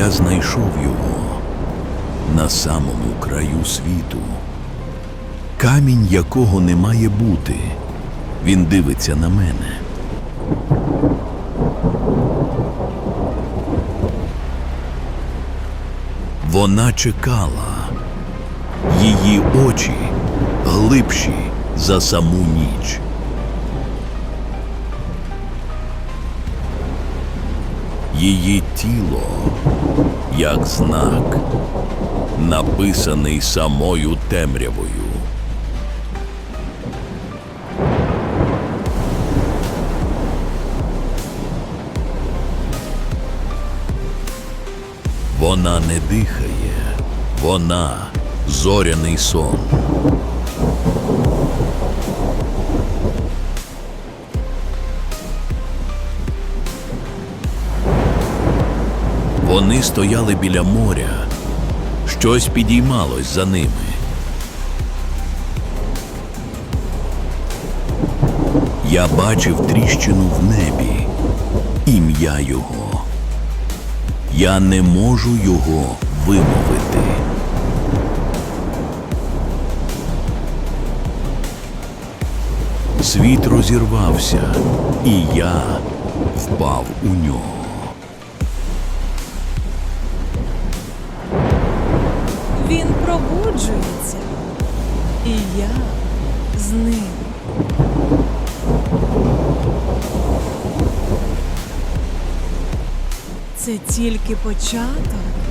Я знайшов його на самому краю світу. Камінь, якого не має бути. Він дивиться на мене. Вона чекала. Її очі глибші за саму ніч. Її тіло як знак, написаний самою темрявою. Вона не дихає, вона зоряний сон. Вони стояли біля моря, щось підіймалось за ними. Я бачив тріщину в небі, ім'я його. Я не можу його вимовити. Світ розірвався, і я впав у нього. Пробуджується, і я з ним. Це тільки початок.